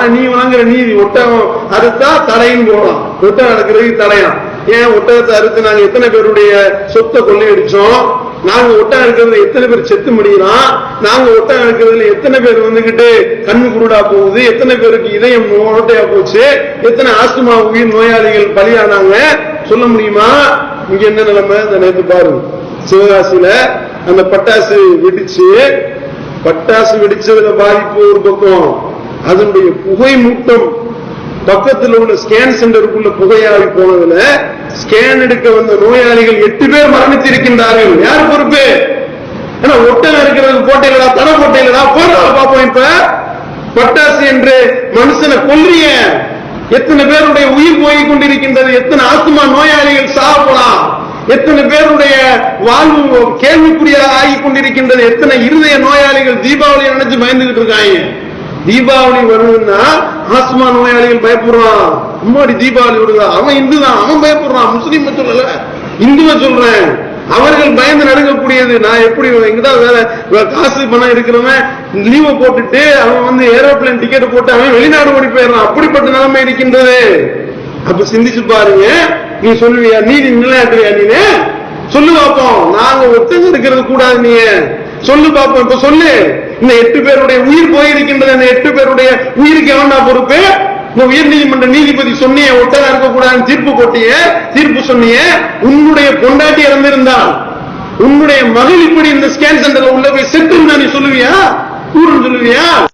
ஆனா நீ வழங்குற நீதி ஒட்டகம் அறுத்தா தடைன்னு போகலாம். ஒட்டகம் அறுக்கிறதுக்கு தடையாம். ஏன் ஒட்டகத்தை அறுத்து நாங்க எத்தனை பேருடைய சொத்தை கொள்ளையடிச்சோம்? நாங்க ஒட்டகம் இருக்கிறதுல எத்தனை பேர் செத்து முடியலாம் நாங்க ஒட்டகம் இருக்கிறதுல எத்தனை பேர் வந்துகிட்டு கண்ணு குருடா போகுது? எத்தனை பேருக்கு இதயம் ஓட்டையா போச்சு? எத்தனை ஆஸ்துமா உயிர் நோயாளிகள் பலியானாங்க? சொல்ல முடியுமா? இங்க என்ன நிலைமை? இந்த நேத்து பாருங்க சிவகாசியில அந்த பட்டாசு வெடிச்சு பட்டாசு வெடிச்சதுல பாதிப்பு ஒரு பக்கம். அதனுடைய புகை மூட்டம் பக்கத்தில் உள்ள ஸ்கேன் சென்டருக்குள்ள புகையாகி போனதுல ஸ்கேன் எடுக்க வந்த நோயாளிகள் எட்டு பேர் மரணித்திருக்கின்றார்கள் யார் பொறுப்பு? ஏன்னா ஒட்டகம் இருக்கிறது போட்டையிலடா தடை போட்டையிலடா போறா பார்ப்போம் இப்ப. பட்டாசு என்று மனுஷனை கொல்றிய எத்தனை பேருடைய உயிர் போய் கொண்டிருக்கின்றது எத்தனை ஆத்மா நோயாளிகள் சாகப்படலாம் எத்தனை பேருடைய வாழ்வு கேள்விக்குரிய ஆகி கொண்டிருக்கின்றது எத்தனை இருதய நோயாளிகள் தீபாவளியை நினைச்சு பயந்துகிட்டு இருக்காங்க. தீபாவளி வருதுன்னா ஆஸ்மா நோயாளிகள் பயப்படுறான். அம்மாடி தீபாவளி வருதா? அவன் இந்து தான் அவன் பயப்படுறான். முஸ்லீம் சொல்லல. இந்துவ சொல்றேன். அவர்கள் பயந்து நடக்கக்கூடியது. நான் எப்படி இங்கதான் வேற வேற காசு பணம் இருக்கிறவன் லீவை போட்டுட்டு அவன் வந்து ஏரோப்ளேன் டிக்கெட் போட்டு அவன் வெளிநாடு ஓடி போயிடுறான். அப்படிப்பட்ட நிலைமை இருக்கின்றது. அப்ப சிந்திச்சு பாருங்க. நீ சொல்லுவியா? நீதி நிலையாட்டுவியா நீனு? சொல்லு பார்ப்போம் நாங்க ஒத்தங்க இருக்கிறது கூடாது நீ சொல்லு பாப்போம் இப்ப சொல்லு. இந்த எட்டு பேருடைய உயிர் போயிருக்கின்றது இந்த எட்டு பேருடைய உயிருக்கு எவன்டா பொறுப்பு? இந்த உயர் நீதிமன்ற நீதிபதி சொன்னிய ஒட்டதா இருக்கக்கூடாதுன்னு தீர்ப்பு போட்டிய தீர்ப்பு சொன்னிய உன்னுடைய பொண்டாட்டி இறந்திருந்தால் உன்னுடைய மகள் இப்படி இந்த ஸ்கேன் சென்டர்ல உள்ள போய் செத்து நீ சொல்லுவியா? கூறுன்னு சொல்லுவியா?